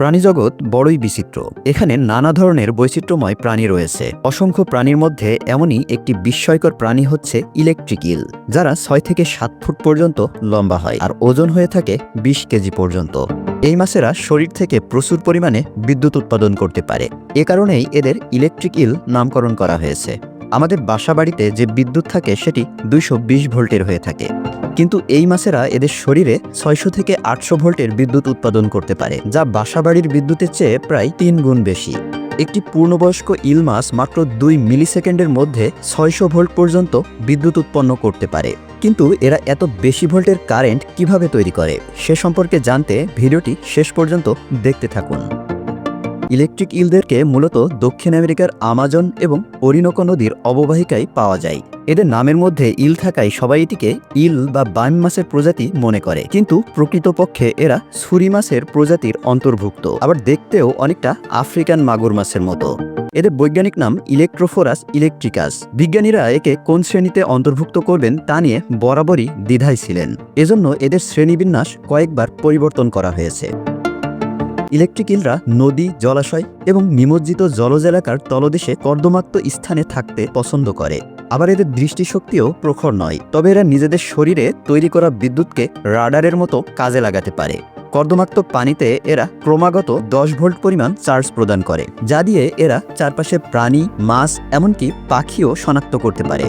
প্রাণীজগৎ বড়ই বিচিত্র। এখানে নানা ধরনের বৈচিত্র্যময় প্রাণী রয়েছে। অসংখ্য প্রাণীর মধ্যে এমনই একটি বিস্ময়কর প্রাণী হচ্ছে ইলেকট্রিক ইল যারা ছয় থেকে সাত ফুট পর্যন্ত লম্বা হয় আর ওজন হয়ে থাকে বিশ কেজি পর্যন্ত। এই মাছেরা শরীর থেকে প্রচুর পরিমাণে বিদ্যুৎ উৎপাদন করতে পারে। এ কারণেই এদের ইলেকট্রিক ইল নামকরণ করা হয়েছে। আমাদের বাসা বাড়িতে যে বিদ্যুৎ থাকে সেটি দুইশো বিশ ভোল্টের হয়ে থাকে। কিন্তু এই মাছেরা এদের শরীরে ছয়শো থেকে আটশো ভোল্টের বিদ্যুৎ উৎপাদন করতে পারে, যা বাসাবাড়ির বিদ্যুতের চেয়ে প্রায় তিন গুণ বেশি। একটি পূর্ণবয়স্ক ইল মাছ মাত্র দুই মিলিসেকেন্ডের মধ্যে ছয়শো ভোল্ট পর্যন্ত বিদ্যুৎ উৎপন্ন করতে পারে। কিন্তু এরা এত বেশি ভোল্টের কারেন্ট কীভাবে তৈরি করে, সে সম্পর্কে জানতে ভিডিওটি শেষ পর্যন্ত দেখতে থাকুন। ইলেকট্রিক ইলদেরকে মূলত দক্ষিণ আমেরিকার আমাজন এবং অরিনোকো নদীর অববাহিকায় পাওয়া যায়। এদের নামের মধ্যে ইল থাকায় সবাই এটিকে ইল বা বাইম মাছের প্রজাতি মনে করে। কিন্তু প্রকৃতপক্ষে এরা ছুরি মাছের প্রজাতির অন্তর্ভুক্ত। আবার দেখতেও অনেকটা আফ্রিকান মাগুর মাছের মতো। এদের বৈজ্ঞানিক নাম ইলেকট্রোফোরাস ইলেকট্রিকাস। বিজ্ঞানীরা একে কোন শ্রেণীতে অন্তর্ভুক্ত করবেন তা নিয়ে বরাবরই দ্বিধায় ছিলেন। এজন্য এদের শ্রেণীবিন্যাস কয়েকবার পরিবর্তন করা হয়েছে। ইলেকট্রিক ইলরা নদী, জলাশয় এবং নিমজ্জিত জলজ এলাকার তলদেশে কর্দমাক্ত স্থানে থাকতে পছন্দ করে। আবার এদের দৃষ্টিশক্তিও প্রখর নয়, তবে এরা নিজেদের শরীরে তৈরি করা বিদ্যুৎকে রাডারের মতো কাজে লাগাতে পারে। কর্দমাক্ত পানিতে এরা ক্রমাগত দশ ভোল্ট পরিমাণ চার্জ প্রদান করে, যা দিয়ে এরা চারপাশে প্রাণী, মাছ, এমনকি পাখিও শনাক্ত করতে পারে।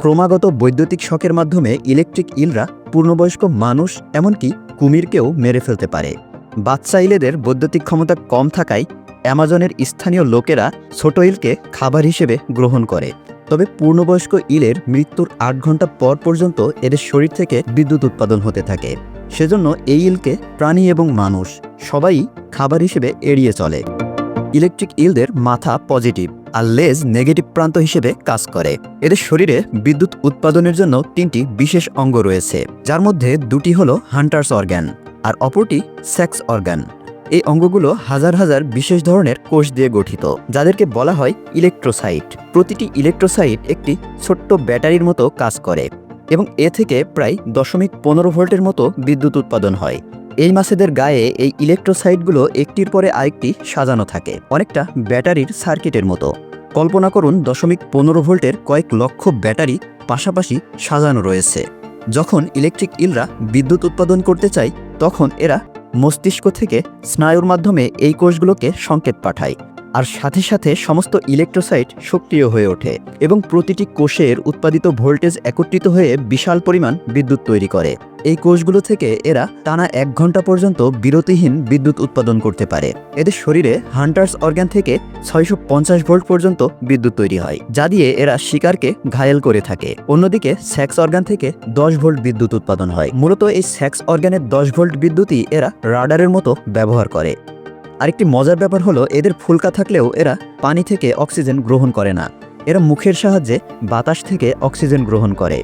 ক্রমাগত বৈদ্যুতিক শকের মাধ্যমে ইলেকট্রিক ইলরা পূর্ণবয়স্ক মানুষ, এমনকি কুমিরকেও মেরে ফেলতে পারে। বাচ্চা ইলেদের বৈদ্যুতিক ক্ষমতা কম থাকায় অ্যামাজনের স্থানীয় লোকেরা ছোট ইলকে খাবার হিসেবে গ্রহণ করে। তবে পূর্ণবয়স্ক ইলের মৃত্যুর আট ঘণ্টা পর পর্যন্ত এদের শরীর থেকে বিদ্যুৎ উৎপাদন হতে থাকে। সেজন্য এই ইলকে প্রাণী এবং মানুষ সবাই খাবার হিসেবে এড়িয়ে চলে। ইলেকট্রিক ইলদের মাথা পজিটিভ আর লেজ নেগেটিভ প্রান্ত হিসেবে কাজ করে। এদের শরীরে বিদ্যুৎ উৎপাদনের জন্য তিনটি বিশেষ অঙ্গ রয়েছে, যার মধ্যে দুটি হলো হান্টার্স অর্গ্যান। আর অপরটি সেক্স অর্গান। এই অঙ্গগুলো হাজার হাজার বিশেষ ধরনের কোষ দিয়ে গঠিত, যাদেরকে বলা হয় ইলেকট্রোসাইট। প্রতিটি ইলেকট্রোসাইট একটি ছোট্ট ব্যাটারির মতো কাজ করে এবং এ থেকে প্রায় দশমিক পনেরো ভোল্টের মতো বিদ্যুৎ উৎপাদন হয়। এই মাছেদের গায়ে এই ইলেকট্রোসাইটগুলো একটির পরে আরেকটি সাজানো থাকে, অনেকটা ব্যাটারির সার্কিটের মতো। কল্পনা করুন দশমিক পনেরো ভোল্টের কয়েক লক্ষ ব্যাটারি পাশাপাশি সাজানো রয়েছে। যখন ইলেকট্রিক ইলরা বিদ্যুৎ উৎপাদন করতে চায় তখন এরা মস্তিষ্ক থেকে স্নায়ুর মাধ্যমে এই কোষগুলোকে সংকেত পাঠায়। আর সাথে সাথে সমস্ত ইলেকট্রোসাইট সক্রিয় হয়ে ওঠে এবং প্রতিটি কোষের উৎপাদিত ভোল্টেজ একত্রিত হয়ে বিশাল পরিমাণ বিদ্যুৎ তৈরি করে। এই কোষগুলো থেকে এরা টানা এক ঘণ্টা পর্যন্ত বিরতিহীন বিদ্যুৎ উৎপাদন করতে পারে। এদের শরীরে হান্টার্স অর্গান থেকে ছয়শো পঞ্চাশ ভোল্ট পর্যন্ত বিদ্যুৎ তৈরি হয়, যা দিয়ে এরা শিকারকে ঘায়েল করে থাকে। অন্যদিকে স্যাক্স অর্গান থেকে দশ ভোল্ট বিদ্যুৎ উৎপাদন হয়। মূলত এই স্যাক্স অর্গানের দশ ভোল্ট বিদ্যুৎই এরা রাডারের মতো ব্যবহার করে। আরেকটি মজার ব্যাপার হলো, এদের ফুলকা থাকলেও এরা পানি থেকে অক্সিজেন গ্রহণ করে না। এরা মুখের সাহায্যে বাতাস থেকে অক্সিজেন গ্রহণ করে।